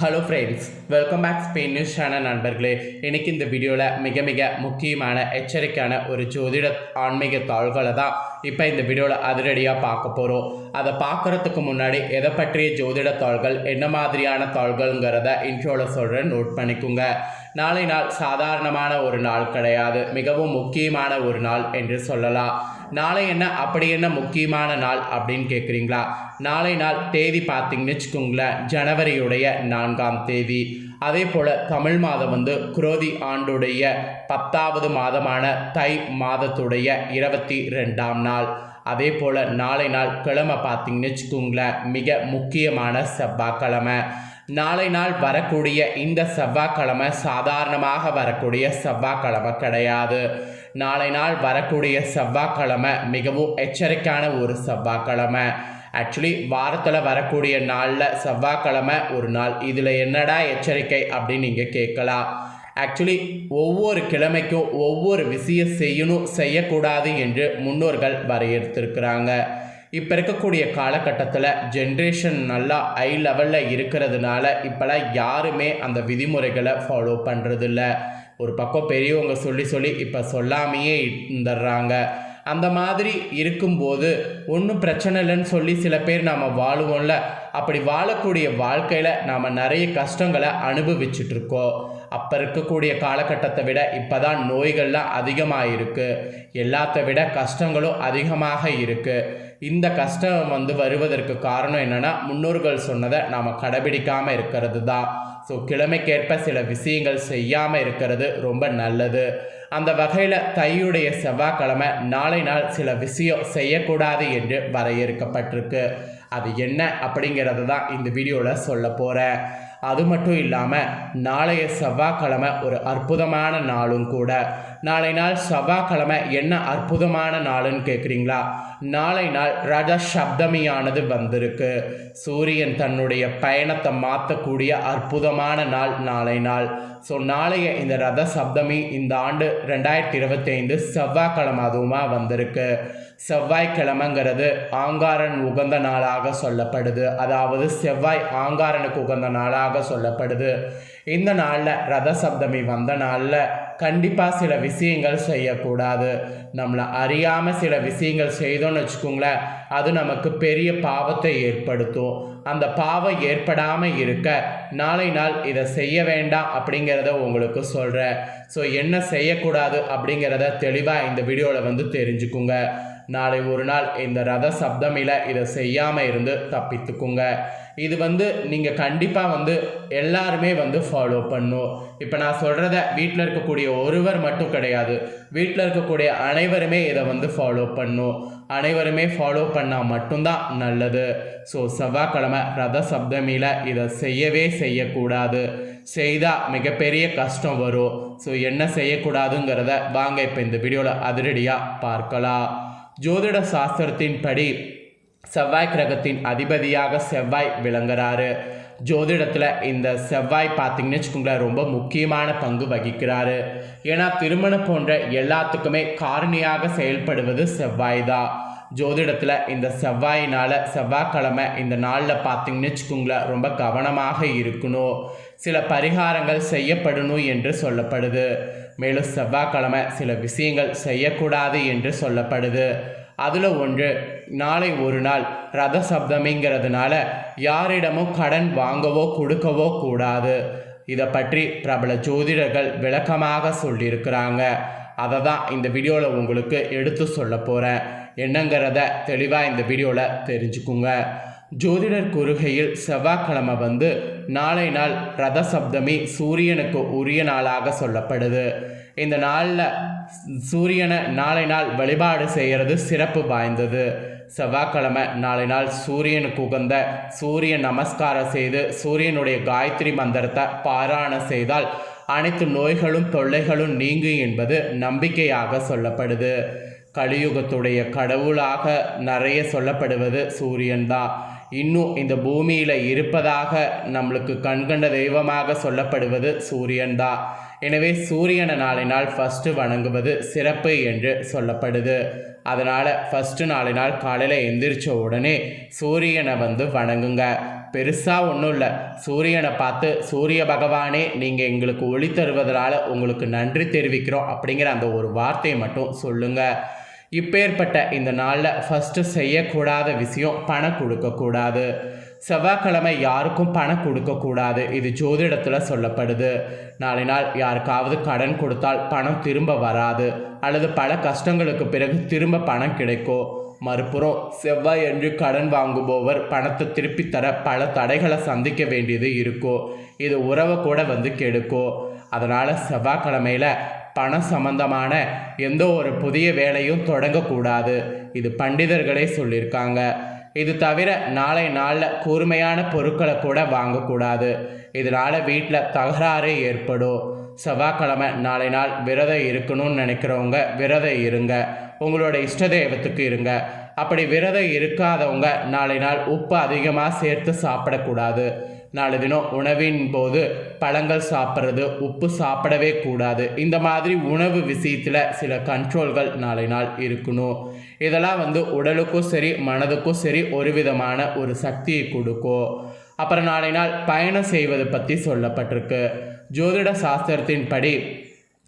Hello friends welcome back Spain news channel நண்பர்களே. இன்றைக்கி இந்த வீடியோவில் மிக மிக முக்கியமான எச்சரிக்கையான ஒரு ஜோதிட ஆன்மீக தாள்களை தான் இப்போ இந்த வீடியோவில் அதிரடியாக பார்க்க போகிறோம் அதை பார்க்குறதுக்கு முன்னாடி எதை பற்றிய ஜோதிட தாள்கள் என்ன மாதிரியான தாள்கள்ங்கிறத இன்ட்ரோவில் சொல்கிறேன் நோட் பண்ணிக்கோங்க. நாளை நாள் சாதாரணமான ஒரு நாள் கிடையாது. மிகவும் முக்கியமான ஒரு நாள் என்று சொல்லலாம். நாளை என்ன அப்படி என்ன முக்கியமான நாள் அப்படின்னு கேட்குறீங்களா நாளை நாள் தேதி பார்த்தீங்கன்னு வச்சுக்கோங்களேன் ஜனவரியுடைய நான்காம் தேதி. அதே போல் தமிழ் மாதம் வந்து குரோதி ஆண்டுடைய பத்தாவது மாதமான தை மாதத்துடைய இருபத்தி ரெண்டாம் நாள். அதே போல் நாளை நாள் கிழமை பார்த்தீங்கன்னு வச்சுக்கோங்களேன் மிக முக்கியமான செவ்வாய்க்கிழமை. நாளை நாள் வரக்கூடிய இந்த செவ்வாய்க்கிழமை சாதாரணமாக வரக்கூடிய செவ்வாய்க்கிழமை கிடையாது. நாளை நாள் வரக்கூடிய செவ்வாய்க்கிழமை மிகவும் எச்சரிக்கையான ஒரு செவ்வாய்க்கிழமை. ஆக்சுவலி வாரத்தில் வரக்கூடிய நாளில் செவ்வாய்க்கிழமை ஒரு நாள். இதில் என்னடா எச்சரிக்கை அப்படின்னு நீங்கள் கேட்கலாம். ஆக்சுவலி ஒவ்வொரு கிழமைக்கும் ஒவ்வொரு விஷயம் செய்யணும் செய்யக்கூடாது என்று முன்னோர்கள் வரையறுத்திருக்கிறாங்க. இப்போ இருக்கக்கூடிய காலகட்டத்தில் ஜென்ரேஷன் நல்லா ஹை லெவலில் இருக்கிறதுனால இப்போலாம் யாருமே அந்த விதிமுறைகளை ஃபாலோ பண்ணுறதில்ல ஒரு பக்கம் பெரியவங்க சொல்லி சொல்லி இப்போ சொல்லாமையே இருந்துடுறாங்க. அந்த மாதிரி இருக்கும்போது ஒன்றும் பிரச்சனை இல்லைன்னு சொல்லி சில பேர் நாம் வாழுவோம்ல. அப்படி வாழக்கூடிய வாழ்க்கையில் நாம் நிறைய கஷ்டங்களை அனுபவிச்சுட்ருக்கோம் அப்போ இருக்கக்கூடிய காலகட்டத்தை விட இப்போ தான் நோய்கள்லாம் அதிகமாக இருக்குது எல்லாத்த விட கஷ்டங்களும் அதிகமாக இருக்குது இந்த கஷ்டம் வந்து வருவதற்கு காரணம் என்னென்னா முன்னோர்கள் சொன்னதை நாம் கடைபிடிக்காமல் இருக்கிறது தான் ஸோ கிழமைக்கேற்ப சில விஷயங்கள் செய்யாமல் இருக்கிறது ரொம்ப நல்லது. அந்த வகையில் தையுடைய செவ்வாய்க்கிழமை நாளை நாள் சில விஷயம் செய்யக்கூடாது என்று வரையறுக்கப்பட்டிருக்கு. அது என்ன அப்படிங்கிறது தான் இந்த வீடியோவில் சொல்ல போகிறேன் அது மட்டும் இல்லாமல் நாளைய செவ்வாய்க்கிழமை ஒரு அற்புதமான நாளும் கூட. நாளை நாள் செவ்வாய்க்கிழமை என்ன அற்புதமான நாளுன்னு கேட்குறீங்களா நாளை நாள் ரத சப்தமியானது வந்திருக்கு. சூரியன் தன்னுடைய பயணத்தை மாற்றக்கூடிய அற்புதமான நாள் நாளை நாள். ஸோ நாளைய இந்த ரத சப்தமி இந்த ஆண்டு ரெண்டாயிரத்தி இருபத்தைந்து செவ்வாய்க்கிழமை அதுவுமா வந்திருக்கு. செவ்வாய்க்கிழமைங்கிறது ஆங்காரன் உகந்த நாளாக சொல்லப்படுது. அதாவது செவ்வாய் ஆங்காரனுக்கு உகந்த நாளாக சொல்லப்படுது. இந்த நாளில் ரத சப்தமி வந்த நாளில் கண்டிப்பாக சில விஷயங்கள் செய்யக்கூடாது. நம்மளை அறியாமல் சில விஷயங்கள் செய்தோன்னு வச்சுக்கோங்களேன் அது நமக்கு பெரிய பாவத்தை ஏற்படுத்தும். அந்த பாவம் ஏற்படாமல் இருக்க நாளை நாள் இதை செய்ய வேண்டாம் அப்படிங்கிறத உங்களுக்கு சொல்கிறேன் ஸோ என்ன செய்யக்கூடாது அப்படிங்கிறத தெளிவாக இந்த வீடியோவில் வந்து தெரிஞ்சுக்குங்க. நாளை ஒரு நாள் இந்த ரத சப்தமில இதை செய்யாமல் இருந்து தப்பித்துக்குங்க. இது வந்து நீங்கள் கண்டிப்பாக வந்து எல்லாருமே வந்து ஃபாலோ பண்ணும். இப்போ நான் சொல்கிறத வீட்டில் இருக்கக்கூடிய ஒருவர் மட்டும் கிடையாது. வீட்டில் இருக்கக்கூடிய அனைவருமே இதை வந்து ஃபாலோ பண்ணும். அனைவருமே ஃபாலோ பண்ணால் மட்டும்தான் நல்லது. ஸோ செவ்வாய்க்கிழமை ரத சப்தமியில் இதை செய்யவே செய்யக்கூடாது. செய்தால் மிகப்பெரிய கஷ்டம் வரும். ஸோ என்ன செய்யக்கூடாதுங்கிறத வாங்க இப்போ இந்த வீடியோவில் அதிரடியாக பார்க்கலாம். ஜோதிட சாஸ்திரத்தின்படி செவ்வாய் கிரகத்தின் அதிபதியாக செவ்வாய் விளங்குறாரு. ஜோதிடத்தில் இந்த செவ்வாய் பார்த்திங்கன்னு வச்சுக்கோங்களேன் ரொம்ப முக்கியமான பங்கு வகிக்கிறாரு. ஏன்னா திருமணம் போன்ற எல்லாத்துக்குமே காரணியாக செயல்படுவது செவ்வாய் தான் ஜோதிடத்தில் இந்த செவ்வாயினால் செவ்வாய்க்கிழமை இந்த நாளில் பார்த்திங்கன்னு வச்சுக்கோங்களேன் ரொம்ப கவனமாக இருக்கணும். சில பரிகாரங்கள் செய்யப்படணும் என்று சொல்லப்படுது. மேலும் செவ்வாய்க்கிழமை சில விஷயங்கள் செய்யக்கூடாது என்று சொல்லப்படுது. அதில் ஒன்று நாளை ஒரு நாள் ரத சப்தமிங்கிறதுனால யாரிடமும் கடன் வாங்கவோ கொடுக்கவோ கூடாது. இதை பற்றி பிரபல ஜோதிடர்கள் விளக்கமாக சொல்லியிருக்கிறாங்க. அதை தான் இந்த வீடியோவில் உங்களுக்கு எடுத்து சொல்ல போகிறேன் என்னங்கிறத தெளிவாக இந்த வீடியோவில் தெரிஞ்சுக்குங்க. ஜோதிடர் கூறுகையில் செவ்வாய்க்கிழமை வந்து நாளை நாள் ரத சப்தமி சூரியனுக்கு உரிய நாளாக சொல்லப்படுது. இந்த நாளில் சூரியனை நாளை நாள் வழிபாடு செய்கிறது சிறப்பு வாய்ந்தது. செவ்வாய்க்கிழமை நாளை நாள் சூரியனுக்கு உகந்த சூரிய நமஸ்காரம் செய்து சூரியனுடைய காயத்ரி மந்திரத்தை பாராயணம் செய்தால் அனைத்து நோய்களும் தொல்லைகளும் நீங்கும் என்பது நம்பிக்கையாக சொல்லப்படுது. கலியுகத்துடைய கடவுளாக நிறைய சொல்லப்படுவது சூரியன்தான் இன்னும் இந்த பூமியில் இருப்பதாக நம்மளுக்கு கண்கண்ட தெய்வமாக சொல்லப்படுவது சூரியன்தான். எனவே சூரியனை நாளை நாள் ஃபஸ்ட்டு வணங்குவது சிறப்பு என்று சொல்லப்படுது. அதனால் ஃபஸ்ட்டு நாளினால் நாள் காலையில் எந்திரிச்ச உடனே சூரியனை வந்து வணங்குங்க. பெருசாக ஒன்றும் இல்லை. சூரியனை பார்த்து சூரிய பகவானே நீங்கள் எங்களுக்கு ஒளி தருவதனால உங்களுக்கு நன்றி தெரிவிக்கிறோம் அப்படிங்கிற அந்த ஒரு வார்த்தையை மட்டும் சொல்லுங்கள் இப்பேற்பட்ட இந்த நாளில் ஃபஸ்ட்டு செய்யக்கூடாத விஷயம் பணம் கொடுக்கக்கூடாது. செவ்வாய்க்கிழமை யாருக்கும் பணம் கொடுக்கக்கூடாது. இது ஜோதிடத்தில் சொல்லப்படுது. நாளை நாள் யாருக்காவது கடன் கொடுத்தால் பணம் திரும்ப வராது. அல்லது பல கஷ்டங்களுக்கு பிறகு திரும்ப பணம் கிடைக்கும். மறுபுறம் செவ்வாய் என்று கடன் வாங்குபவர் பணத்தை திருப்பி தர பல தடைகளை சந்திக்க வேண்டியது இருக்கும். இது உறவை கூட வந்து கெடுக்கும். அதனால் செவ்வாய்க்கிழமையில் பணம் சம்பந்தமான எந்த ஒரு புதிய வேலையும் தொடங்கக்கூடாது. இது பண்டிதர்களே சொல்லியிருக்காங்க இது தவிர நாளை நாளில் கூர்மையான பொருட்களை கூட வாங்கக்கூடாது. இதனால் வீட்டில் தகராறு ஏற்படும். செவ்வாய்க்கிழமை நாளை நாள் விரதம் இருக்கணும்னு நினைக்கிறவங்க விரதம் இருங்க. உங்களோட இஷ்ட தெய்வத்துக்கு இருங்க. அப்படி விரதம் இருக்காதவங்க நாளை நாள் உப்பு அதிகமாக சேர்த்து சாப்பிடக்கூடாது. நாலு தினம் உணவின் போது பழங்கள் சாப்பிட்றது உப்பு சாப்பிடவே கூடாது. இந்த மாதிரி உணவு விஷயத்தில் சில கண்ட்ரோல்கள் நாளை நாள் இருக்கணும். இதெல்லாம் வந்து உடலுக்கும் சரி மனதுக்கும் சரி ஒரு விதமான ஒரு சக்தியை கொடுக்கும். அப்புறம் நாளை நாள் பயணம் செய்வது பற்றி சொல்லப்பட்டிருக்கு. ஜோதிட சாஸ்திரத்தின்படி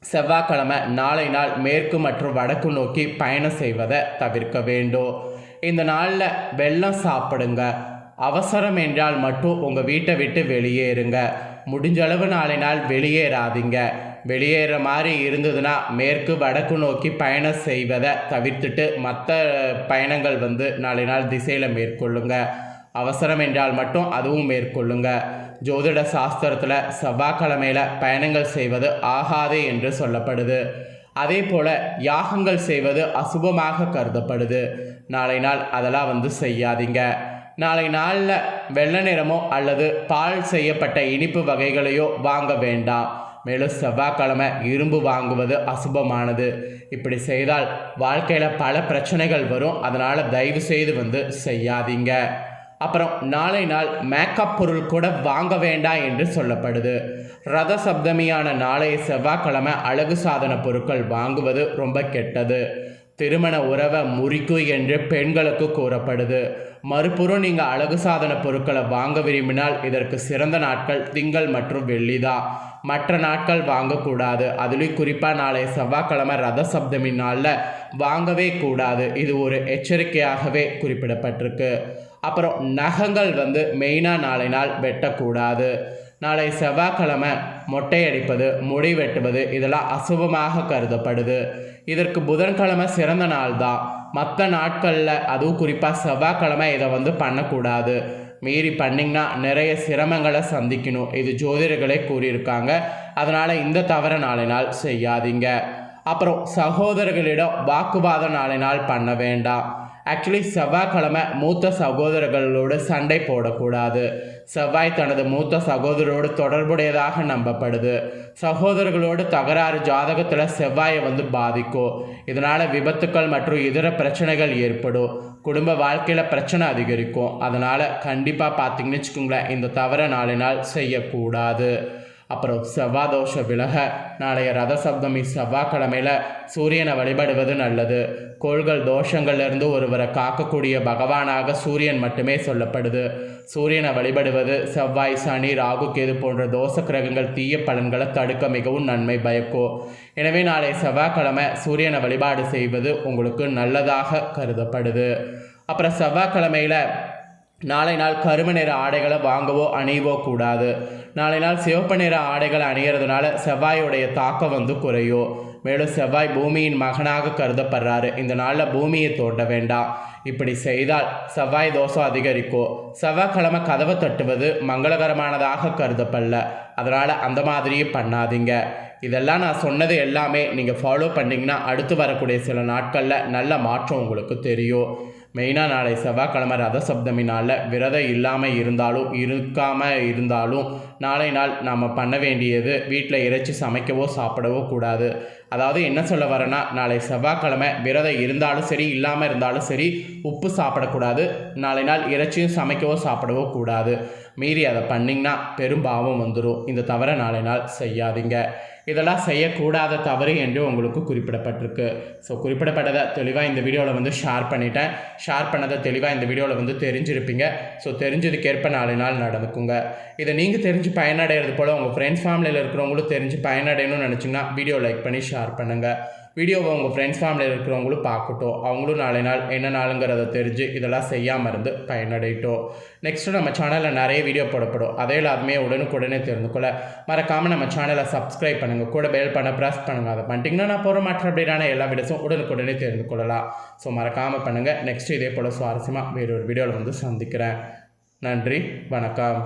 செவ்வாய்க்கிழமை நாளை நாள் மேற்கு மற்றும் வடக்கு நோக்கி பயணம் செய்வதை தவிர்க்க வேண்டும். இந்த நாளில் வெள்ளம் சாப்பிடுங்க அவசரம் என்றால் மட்டும் உங்கள் வீட்டை விட்டு வெளியேறுங்க முடிஞ்ச அளவு நாளை நாள் வெளியேறாதீங்க. வெளியேற மாதிரி இருந்ததுன்னா மேற்கு வடக்கு நோக்கி பயணம் செய்வதை தவிர்த்துட்டு மற்ற பயணங்கள் வந்து நாளை நாள் திசையில் மேற்கொள்ளுங்க. அவசரம் என்றால் மட்டும் அதுவும் மேற்கொள்ளுங்க. ஜோதிட சாஸ்திரத்தில் செவ்வாய்க்கிழமையில் பயணங்கள் செய்வது ஆகாது என்று சொல்லப்படுது. அதே போல் யாகங்கள் செய்வது அசுபமாக கருதப்படுது. நாளை நாள் அதெல்லாம் வந்து செய்யாதீங்க. நாளை நாளில் வெள்ளை நிறமோ அல்லது பால் செய்யப்பட்ட இனிப்பு வகைகளையோ வாங்க வேண்டாம். மேலும் செவ்வாய்க்கிழமை இரும்பு வாங்குவது அசுபமானது. இப்படி செய்தால் வாழ்க்கையில் பல பிரச்சனைகள் வரும். அதனால் தயவு செய்து வந்து செய்யாதீங்க. அப்புறம் நாளை நாள் மேக்கப் பொருள் கூட வாங்க வேண்டாம் என்று சொல்லப்படுது. ரத சப்தமியான நாளைய செவ்வாய்க்கிழமை அழகு சாதன பொருட்கள் வாங்குவது ரொம்ப கெட்டது. திருமண உறவை முறிக்கு என்று பெண்களுக்கு கூறப்படுது. மறுபுறம் நீங்கள் அழகு சாதன பொருட்களை வாங்க விரும்பினால் இதற்கு சிறந்த நாட்கள் திங்கள் மற்றும் வெள்ளிதான் மற்ற நாட்கள் வாங்கக்கூடாது. அதுலேயும் குறிப்பாக நாளைய செவ்வாய்க்கிழமை ரத சப்தமி நாளில் வாங்கவே கூடாது. இது ஒரு எச்சரிக்கையாகவே குறிப்பிடப்பட்டிருக்கு. அப்புறம் நகங்கள் வந்து மெயினாக நாளை நாள் வெட்டக்கூடாது. நாளை செவ்வாய்க்கிழமை மொட்டை அடிப்பது முடி வெட்டுவது இதெல்லாம் அசுபமாக கருதப்படுது. இதற்கு புதன்கிழமை சிறந்த நாள் தான் மற்ற நாட்களில் அதுவும் குறிப்பாக செவ்வாய்க்கிழமை இதை வந்து பண்ணக்கூடாது. மீறி பண்ணிங்கன்னா நிறைய சிரமங்களை சந்திக்கணும். இது ஜோதிடர்களே கூறியிருக்காங்க. அதனால் இந்த தவற நாளை நாள் செய்யாதீங்க. அப்புறம் சகோதரர்களிடம் வாக்குவாதம் நாளை நாள் பண்ண வேண்டாம். ஆக்சுவலி செவ்வாய்க்கிழமை மூத்த சகோதரர்களோடு சண்டை போடக்கூடாது. செவ்வாய் தனது மூத்த சகோதரோடு தொடர்புடையதாக நம்பப்படுது. சகோதரர்களோடு தகராறு ஜாதகத்தில் செவ்வாயை வந்து பாதிக்கும். இதனால் விபத்துக்கள் மற்றும் இதர பிரச்சனைகள் ஏற்படும். குடும்ப வாழ்க்கையில் பிரச்சனை அதிகரிக்கும். அதனால் கண்டிப்பாக பார்த்தீங்கன்னு வச்சுக்கோங்களேன் இந்த தவறை நாளினால் நாள் செய்யக்கூடாது. அப்புறம் செவ்வாய் தோஷ விலக நாளைய ரத சப்தமி செவ்வாய்க்கிழமையில் சூரியனை வழிபடுவது நல்லது. கோள்கள் தோஷங்கள்லேருந்து ஒருவரை காக்கக்கூடிய பகவானாக சூரியன் மட்டுமே சொல்லப்படுது. சூரியனை வழிபடுவது செவ்வாய் சனி ராகு கேது போன்ற தோஷ கிரகங்கள் தீய பலன்களை தடுக்க மிகவும் நன்மை பயக்கும் எனவே நாளை செவ்வாய்க்கிழமை சூரியனை வழிபாடு செய்வது உங்களுக்கு நல்லதாக கருதப்படுது. அப்புறம் செவ்வாய்க்கிழமையில் நாளை நாள் கரும நிற ஆடைகளை வாங்கவோ அணியவோ கூடாது. நாளை நாள் சிவப்பு நிற ஆடைகளை அணியறதுனால செவ்வாயுடைய தாக்கம் வந்து குறையும். மேலும் செவ்வாய் பூமியின் மகனாக கருதப்படுறாரு. இந்த நாளில் பூமியை தோண்ட வேண்டாம். இப்படி செய்தால் செவ்வாய் தோஷம் அதிகரிக்கும். செவ்வாய்க்கிழமை கதவை தட்டுவது மங்களகரமானதாக கருதப்படல. அதனால் அந்த மாதிரியே பண்ணாதீங்க. இதெல்லாம் நான் சொன்னது எல்லாமே நீங்கள் ஃபாலோ பண்ணிங்கன்னா அடுத்து வரக்கூடிய சில நாட்களில் நல்ல மாற்றம் உங்களுக்கு தெரியும். மெயினாக நாளை செவ்வாய்க்கிழமை ரத சப்தமி நாளில் விரதம் இல்லாமல் இருந்தாலும் இருக்காமல் இருந்தாலும் நாளை நாள் நாம் பண்ண வேண்டியது வீட்டில் இறைச்சி சமைக்கவோ சாப்பிடவோ கூடாது. அதாவது என்ன சொல்ல வரேன்னா நாளை செவ்வாய்க்கிழமை விரதம் இருந்தாலும் சரி இல்லாமல் இருந்தாலும் சரி உப்பு சாப்பிடக்கூடாது. நாளை நாள் இறைச்சியும் சமைக்கவோ சாப்பிடவோ கூடாது. மீறி அதை பண்ணிங்கன்னா பெரும் பாவம் வந்துடும் இந்த தவிர நாளை நாள் செய்யாதீங்க. இதெல்லாம் செய்யக்கூடாத தவறு என்று உங்களுக்கு குறிப்பிடப்பட்டிருக்கு. ஸோ குறிப்பிடப்பட்டதை தெளிவாக இந்த வீடியோவில் வந்து ஷேர் பண்ணிட்டேன். ஷேர் பண்ணதை தெளிவாக இந்த வீடியோவில் வந்து தெரிஞ்சிருப்பீங்க. ஸோ தெரிஞ்சதுக்கேற்ப நாலு நாள் நடந்துக்குங்க. இதை நீங்கள் தெரிஞ்சு பயனடைகிறது போல் உங்கள் ஃப்ரெண்ட்ஸ் ஃபேமிலியில் இருக்கிறவங்களும் தெரிஞ்சு பயனடையணும்னு நினச்சிங்கன்னா வீடியோ லைக் பண்ணி ஷேர் பண்ணுங்கள் வீடியோவை உங்கள் ஃப்ரெண்ட்ஸ் ஃபேமிலியில் இருக்கிறவங்களும் பார்க்கட்டும். அவங்களும் நாளை நாள் என்ன நாளுங்கிறத தெரிஞ்சு இதெல்லாம் செய்யாமல் இருந்து பயனடையட்டும். நெக்ஸ்ட்டு நம்ம சேனலில் நிறைய வீடியோ போடப்படும். அதே எல்லாருமே உடனுக்குடனே தெரிந்து கொள்ள. மறக்காமல் நம்ம சேனலை சப்ஸ்கிரைப் பண்ணுங்கள் கூட பெல் பண்ண ப்ரெஸ் பண்ணுங்கள் அதை பண்ணிட்டீங்கன்னா நான் போகிற மற்ற அப்படின்னா எல்லா வீடியோஸும் உடனுக்குடனே தெரிந்து கொள்ளலாம். ஸோ மறக்காமல் பண்ணுங்கள் நெக்ஸ்ட்டு இதே போல் சுவாரஸ்யமாக வேறொரு வீடியோவில் வந்து சந்திக்கிறேன். நன்றி. வணக்கம்.